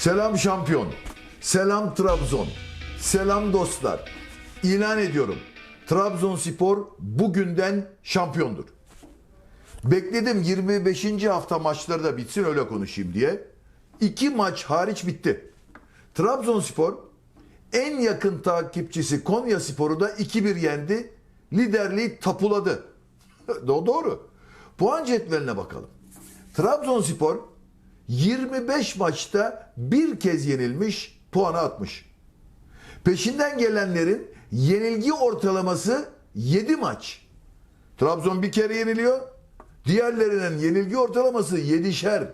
Selam şampiyon. Selam Trabzon. Selam dostlar. İlan ediyorum. Trabzonspor bugünden şampiyondur. Bekledim 25. hafta maçları da bitsin öyle konuşayım diye. İki maç hariç bitti. Trabzonspor en yakın takipçisi Konya Spor'u da 2-1 yendi. Liderliği tapuladı. Do- Doğru. Puan cetveline bakalım. Trabzonspor 25 maçta bir kez yenilmiş, puanı atmış. Peşinden gelenlerin yenilgi ortalaması 7 maç. Trabzon bir kere yeniliyor. Diğerlerinin yenilgi ortalaması 7'şer.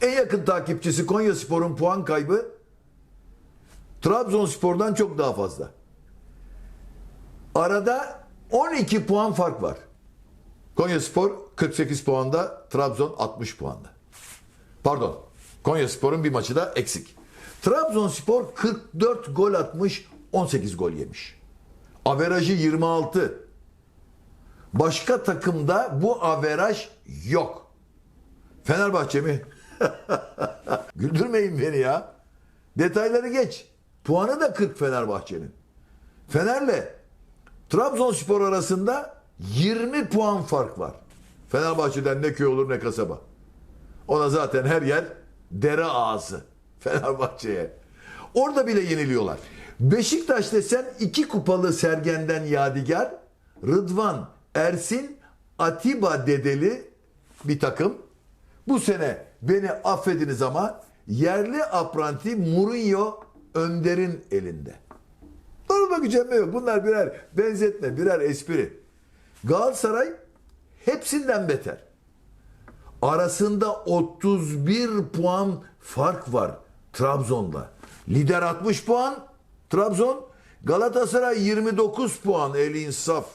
En yakın takipçisi Konyaspor'un puan kaybı Trabzonspor'dan çok daha fazla. Arada 12 puan fark var. Konyaspor 48 puanda, Trabzon 60 puanda. Pardon. Konyaspor'un bir maçı da eksik. Trabzonspor 44 gol atmış, 18 gol yemiş. Averajı 26. Başka takımda bu averaj yok. Fenerbahçe mi? Güldürmeyin beni ya. Detayları geç. Puanı da 40 Fenerbahçe'nin. Fener'le Trabzonspor arasında 20 puan fark var. Fenerbahçe'den ne köy olur ne kasaba. Ona zaten her yer dere ağzı. Fenerbahçe'ye. Orada bile yeniliyorlar. Beşiktaş desen iki kupalı Sergen'den Yadigar, Rıdvan, Ersin, Atiba dedeli bir takım. Bu sene beni affediniz ama yerli apranti Mourinho Önder'in elinde. Durma gücenme yok. Bunlar birer benzetme, birer espri. Galatasaray hepsinden beter. Arasında 31 puan fark var Trabzon'la. Lider 60 puan Trabzon. Galatasaray 29 puan el insaf.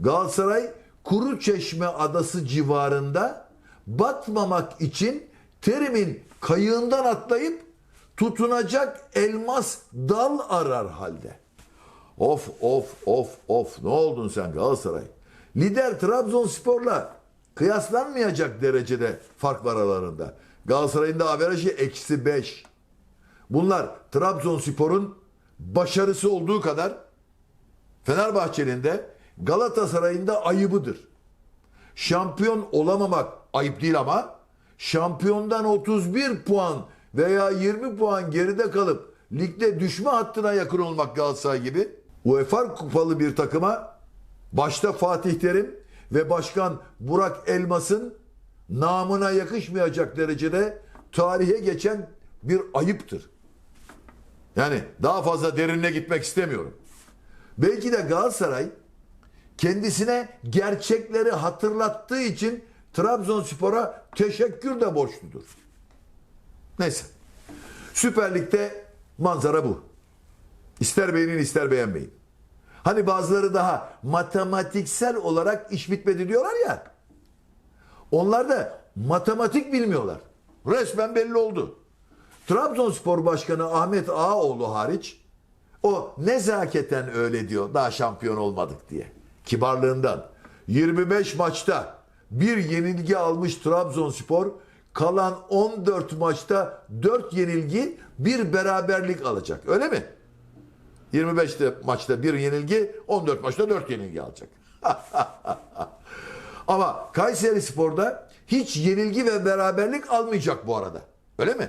Galatasaray Kuru Çeşme adası civarında batmamak için terimin kayığından atlayıp tutunacak elmas dal arar halde. Of of of of ne oldun sen Galatasaray? Lider Trabzonspor'la kıyaslanmayacak derecede fark var aralarında. Galatasaray'ın da averajı eksi 5. Bunlar Trabzonspor'un başarısı olduğu kadar Fenerbahçe'nin de Galatasaray'ın da ayıbıdır. Şampiyon olamamak ayıp değil ama şampiyondan 31 puan veya 20 puan geride kalıp ligde düşme hattına yakın olmak Galatasaray gibi UEFA kupalı bir takıma başta Fatih Terim ve Başkan Burak Elmas'ın namına yakışmayacak derecede tarihe geçen bir ayıptır. Yani daha fazla derinine gitmek istemiyorum. Belki de Galatasaray kendisine gerçekleri hatırlattığı için Trabzonspor'a teşekkür de borçludur. Neyse. Süper Lig'de manzara bu. İster beğenin ister beğenmeyin. Hani bazıları daha matematiksel olarak iş bitmedi diyorlar ya. Onlar da matematik bilmiyorlar. Resmen belli oldu. Trabzonspor Başkanı Ahmet Ağaoğlu hariç o nezaketen öyle diyor daha şampiyon olmadık diye. Kibarlığından. 25 maçta bir yenilgi almış Trabzonspor kalan 14 maçta 4 yenilgi bir beraberlik alacak. Öyle mi? 25 maçta bir yenilgi 14 maçta 4 yenilgi alacak. Ama Kayseri Spor'da hiç yenilgi ve beraberlik almayacak bu arada. Öyle mi?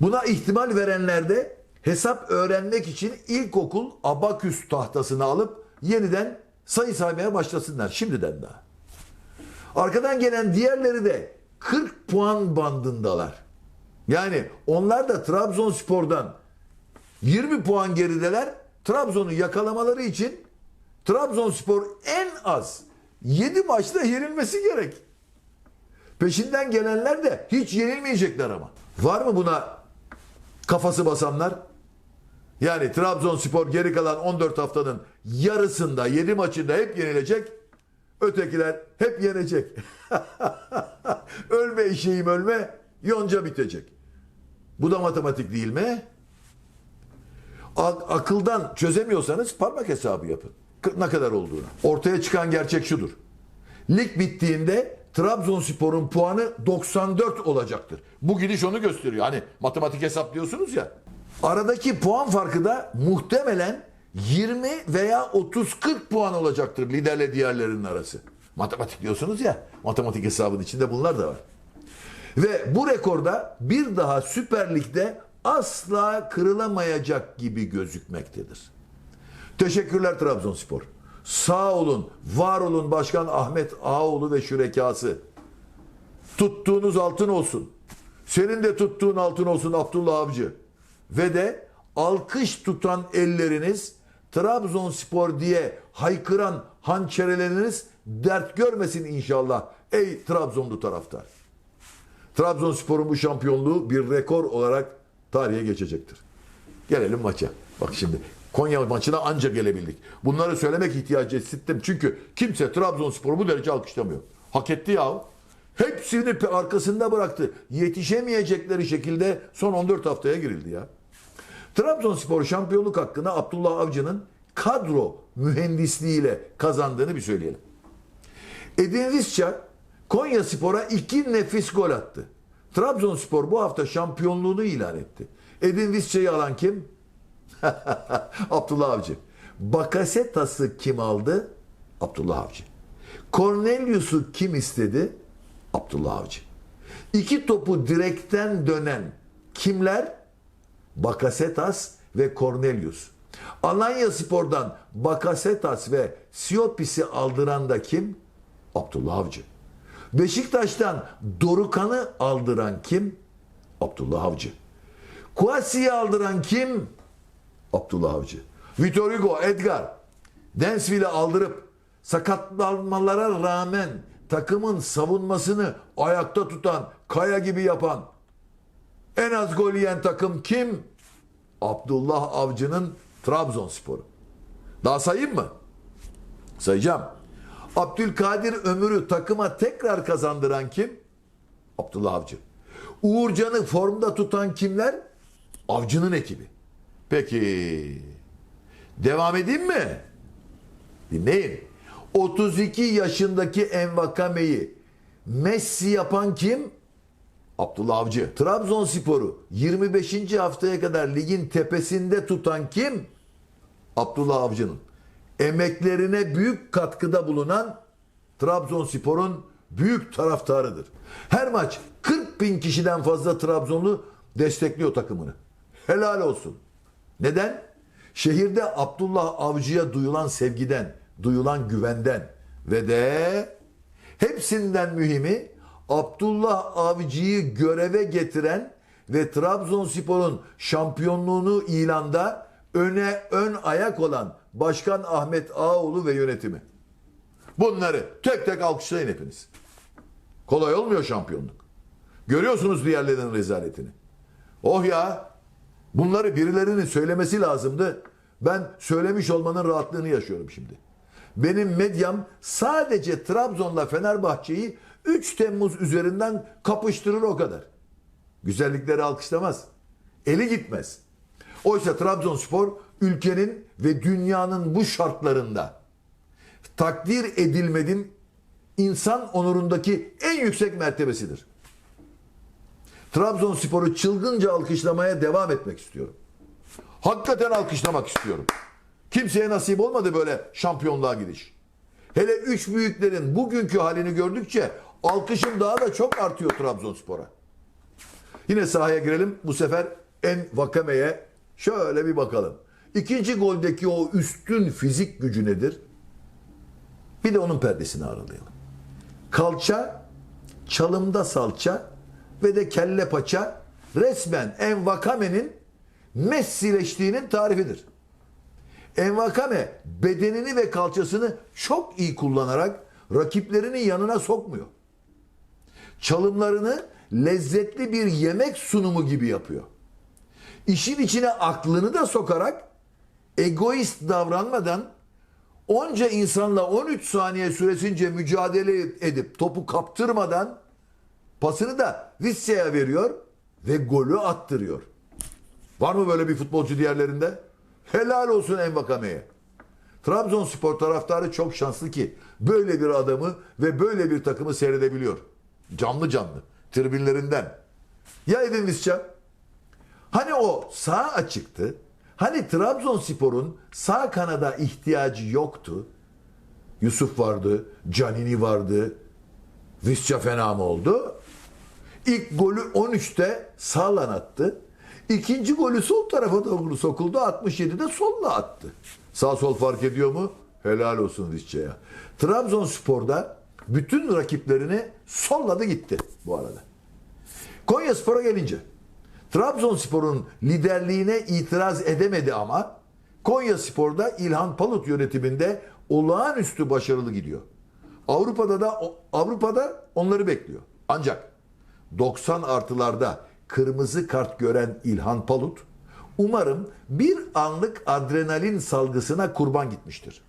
Buna ihtimal verenler de hesap öğrenmek için ilkokul abaküs tahtasını alıp yeniden sayı saymaya başlasınlar şimdiden daha. Arkadan gelen diğerleri de 40 puan bandındalar. Yani onlar da Trabzonspor'dan 20 puan gerideler. Trabzon'u yakalamaları için Trabzonspor en az 7 maçta yenilmesi gerek. Peşinden gelenler de hiç yenilmeyecekler ama. Var mı buna kafası basanlar? Yani Trabzonspor geri kalan 14 haftanın yarısında 7 maçında hep yenilecek. Ötekiler hep yenecek. ölme işeyim ölme yonca bitecek. Bu da matematik değil mi? Ak- akıldan çözemiyorsanız parmak hesabı yapın. Ne kadar olduğunu. Ortaya çıkan gerçek şudur. Lig bittiğinde Trabzonspor'un puanı 94 olacaktır. Bu gidiş onu gösteriyor. Hani matematik hesaplıyorsunuz ya. Aradaki puan farkı da muhtemelen 20 veya 30-40 puan olacaktır liderle diğerlerinin arası. Matematik diyorsunuz ya. Matematik hesabının içinde bunlar da var. Ve bu rekorda bir daha Süper Lig'de asla kırılamayacak gibi gözükmektedir. Teşekkürler Trabzonspor. Sağ olun, var olun Başkan Ahmet Ağoğlu ve şürekası. Tuttuğunuz altın olsun. Senin de tuttuğun altın olsun Abdullah Avcı. Ve de alkış tutan elleriniz Trabzonspor diye haykıran hançereleriniz dert görmesin inşallah. Ey Trabzonlu taraftar. Trabzonspor'un bu şampiyonluğu bir rekor olarak tarihe geçecektir. Gelelim maça. Bak şimdi Konya maçına anca gelebildik. Bunları söylemek ihtiyacı hissettim. Çünkü kimse Trabzonspor'u bu derece alkışlamıyor. Hak etti ya. Hepsini arkasında bıraktı. Yetişemeyecekleri şekilde son 14 haftaya girildi ya. Trabzonspor şampiyonluk hakkında Abdullah Avcı'nın kadro mühendisliğiyle kazandığını bir söyleyelim. Edin Visca Konya Spor'a iki nefis gol attı. Trabzonspor bu hafta şampiyonluğunu ilan etti. Edin Visca'yı alan kim? Abdullah Avcı. Bakasetas'ı kim aldı? Abdullah Avcı. Cornelius'u kim istedi? Abdullah Avcı. İki topu direkten dönen kimler? Bakasetas ve Cornelius. Alanya Spor'dan Bakasetas ve Siopis'i aldıran da kim? Abdullah Avcı. Beşiktaş'tan Dorukan'ı aldıran kim? Abdullah Avcı. Kuasi'yi aldıran kim? Abdullah Avcı. Vitor Hugo, Edgar, Densville'i aldırıp sakatlanmalara rağmen takımın savunmasını ayakta tutan, kaya gibi yapan, en az gol yiyen takım kim? Abdullah Avcı'nın Trabzonspor'u. Daha sayayım mı? Sayacağım. Abdülkadir Ömür'ü takıma tekrar kazandıran kim? Abdullah Avcı. Uğurcan'ı formda tutan kimler? Avcı'nın ekibi. Peki. Devam edeyim mi? Dinleyin. 32 yaşındaki Envakame'yi Messi yapan kim? Abdullah Avcı. Trabzonspor'u 25. haftaya kadar ligin tepesinde tutan kim? Abdullah Avcı'nın. Emeklerine büyük katkıda bulunan Trabzonspor'un büyük taraftarıdır. Her maç 40 bin kişiden fazla Trabzonlu destekliyor takımını. Helal olsun. Neden? Şehirde Abdullah Avcı'ya duyulan sevgiden, duyulan güvenden ve de hepsinden mühimi Abdullah Avcı'yı göreve getiren ve Trabzonspor'un şampiyonluğunu ilanda öne ön ayak olan Başkan Ahmet Ağoğlu ve yönetimi. Bunları tek tek alkışlayın hepiniz. Kolay olmuyor şampiyonluk. Görüyorsunuz diğerlerinin rezaletini. Oh ya bunları birilerinin söylemesi lazımdı. Ben söylemiş olmanın rahatlığını yaşıyorum şimdi. Benim medyam sadece Trabzon'la Fenerbahçe'yi 3 Temmuz üzerinden kapıştırır o kadar. Güzellikleri alkışlamaz. Eli gitmez. Oysa Trabzonspor ülkenin ve dünyanın bu şartlarında takdir edilmedin insan onurundaki en yüksek mertebesidir. Trabzonspor'u çılgınca alkışlamaya devam etmek istiyorum. Hakikaten alkışlamak istiyorum. Kimseye nasip olmadı böyle şampiyonluğa gidiş. Hele üç büyüklerin bugünkü halini gördükçe alkışım daha da çok artıyor Trabzonspor'a. Yine sahaya girelim. Bu sefer en Vakame'ye şöyle bir bakalım. İkinci goldeki o üstün fizik gücü nedir? Bir de onun perdesini aralayalım. Kalça, çalımda salça ve de kelle paça resmen Envakame'nin Messi'leştiğinin tarifidir. Envakame bedenini ve kalçasını çok iyi kullanarak rakiplerini yanına sokmuyor. Çalımlarını lezzetli bir yemek sunumu gibi yapıyor. İşin içine aklını da sokarak egoist davranmadan onca insanla 13 saniye süresince mücadele edip topu kaptırmadan pasını da Visca'ya veriyor ve golü attırıyor. Var mı böyle bir futbolcu diğerlerinde? Helal olsun Envakame'ye. Trabzonspor taraftarı çok şanslı ki böyle bir adamı ve böyle bir takımı seyredebiliyor. Canlı canlı. Tribünlerinden. Ya Edin Visca? Hani o sağ açıktı. Hani Trabzonspor'un sağ kanada ihtiyacı yoktu. Yusuf vardı, Canini vardı. Visca fena mı oldu? İlk golü 13'te sağlan attı. İkinci golü sol tarafa doğru sokuldu. 67'de solla attı. Sağ sol fark ediyor mu? Helal olsun Visca'ya. Trabzonspor'da bütün rakiplerini solladı gitti bu arada. Konya Spor'a gelince Trabzonspor'un liderliğine itiraz edemedi ama Konya Spor'da İlhan Palut yönetiminde olağanüstü başarılı gidiyor. Avrupa'da da Avrupa'da onları bekliyor. Ancak 90 artılarda kırmızı kart gören İlhan Palut umarım bir anlık adrenalin salgısına kurban gitmiştir.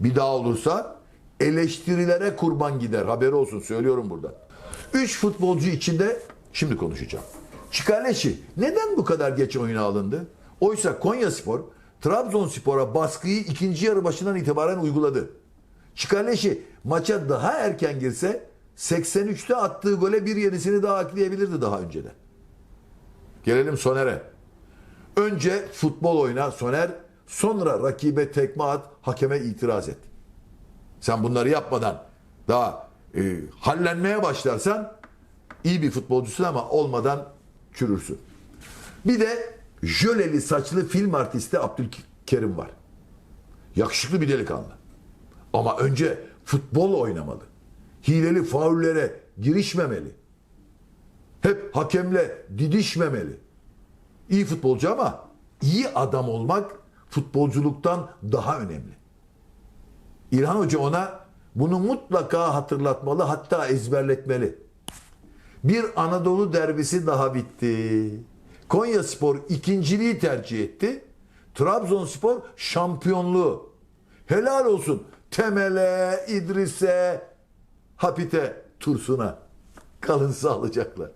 Bir daha olursa eleştirilere kurban gider. Haberi olsun söylüyorum burada. Üç futbolcu içinde şimdi konuşacağım. Çikaleşi neden bu kadar geç oyuna alındı? Oysa Konyaspor Trabzonspor'a baskıyı ikinci yarı başından itibaren uyguladı. Çikaleşi maça daha erken girse 83'te attığı gole bir yenisini daha ekleyebilirdi daha önceden. Gelelim Soner'e. Önce futbol oyna Soner, sonra rakibe tekme at, hakeme itiraz et. Sen bunları yapmadan daha e, hallenmeye başlarsan iyi bir futbolcusun ama olmadan çürürsün. Bir de jöleli saçlı film artisti Abdülkerim var. Yakışıklı bir delikanlı. Ama önce futbol oynamalı. Hileli faullere girişmemeli. Hep hakemle didişmemeli. İyi futbolcu ama iyi adam olmak futbolculuktan daha önemli. İlhan Hoca ona bunu mutlaka hatırlatmalı hatta ezberletmeli. Bir Anadolu derbisi daha bitti. Konya Spor ikinciliği tercih etti. Trabzonspor şampiyonluğu. Helal olsun Temel'e, İdris'e, Hapit'e, Tursun'a. Kalın sağlıcakla.